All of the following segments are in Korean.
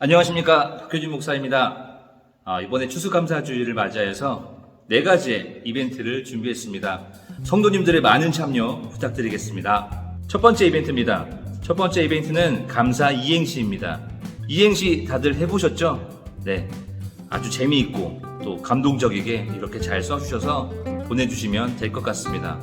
안녕하십니까 박효진 목사입니다. 아, 이번에 추수감사주의를 맞이해서 네 가지의 이벤트를 준비했습니다. 성도님들의 많은 참여 부탁드리겠습니다. 첫 번째 이벤트입니다. 첫 번째 이벤트는 감사 이행시입니다. 이행시 다들 해보셨죠? 네. 아주 재미있고 또 감동적이게 이렇게 잘 써주셔서 보내주시면 될 것 같습니다.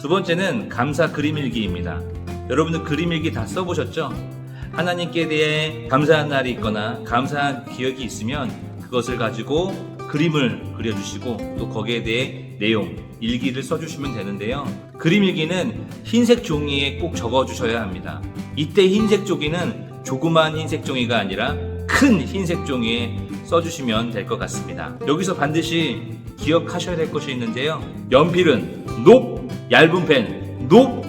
두 번째는 감사 그림일기입니다. 여러분들 그림일기 다 써보셨죠? 하나님께 대해 감사한 날이 있거나 감사한 기억이 있으면 그것을 가지고 그림을 그려주시고 또 거기에 대해 내용, 일기를 써주시면 되는데요. 그림 일기는 흰색 종이에 꼭 적어주셔야 합니다. 이때 흰색 종이는 조그만 흰색 종이가 아니라 큰 흰색 종이에 써주시면 될 것 같습니다. 여기서 반드시 기억하셔야 될 것이 있는데요. 연필은 높, 얇은 펜, 높,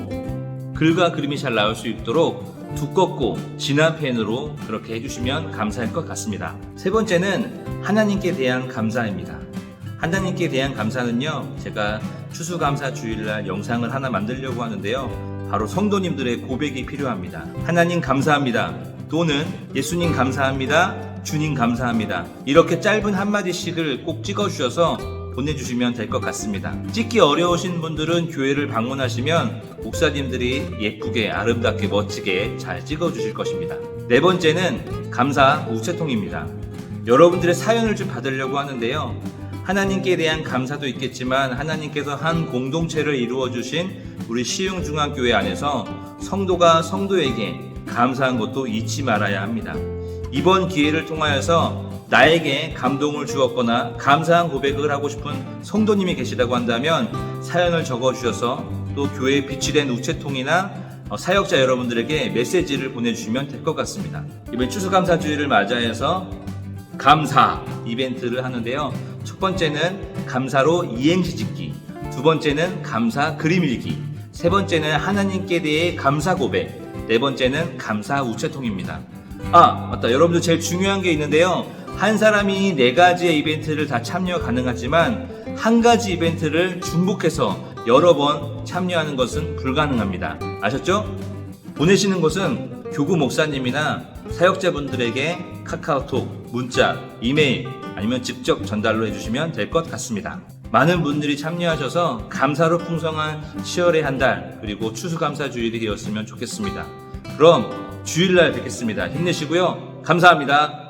글과 그림이 잘 나올 수 있도록 두껍고 진한 펜으로 그렇게 해주시면 감사할 것 같습니다. 세 번째는 하나님께 대한 감사입니다. 하나님께 대한 감사는요, 제가 추수감사 주일날 영상을 하나 만들려고 하는데요. 바로 성도님들의 고백이 필요합니다. 하나님 감사합니다. 또는 예수님 감사합니다. 주님 감사합니다. 이렇게 짧은 한마디씩을 꼭 찍어주셔서 보내주시면 될 것 같습니다. 찍기 어려우신 분들은 교회를 방문하시면 목사님들이 예쁘게 아름답게 멋지게 잘 찍어주실 것입니다. 네 번째는 감사 우체통입니다. 여러분들의 사연을 좀 받으려고 하는데요. 하나님께 대한 감사도 있겠지만 하나님께서 한 공동체를 이루어 주신 우리 시흥중앙교회 안에서 성도가 성도에게 감사한 것도 잊지 말아야 합니다. 이번 기회를 통하여서 나에게 감동을 주었거나 감사한 고백을 하고 싶은 성도님이 계시다고 한다면 사연을 적어 주셔서 또 교회에 비치된 우체통이나 어, 사역자 여러분들에게 메시지를 보내주시면 될 것 같습니다. 이번 추수감사주의를 맞이해서 감사 이벤트를 하는데요. 첫 번째는 감사로 이행시 짓기, 두 번째는 감사 그림 일기, 세 번째는 하나님께 대해 감사 고백, 네 번째는 감사 우체통입니다. 아, 맞다. 여러분들 제일 중요한 게 있는데요. 한 사람이 네 가지의 이벤트를 다 참여 가능하지만 한 가지 이벤트를 중복해서 여러 번 참여하는 것은 불가능합니다. 아셨죠? 보내시는 것은 교구 목사님이나 사역자분들에게 카카오톡, 문자, 이메일 아니면 직접 전달로 해주시면 될 것 같습니다. 많은 분들이 참여하셔서 감사로 풍성한 10월의 한 달 그리고 추수감사 주일이 되었으면 좋겠습니다. 그럼 주일날 뵙겠습니다. 힘내시고요. 감사합니다.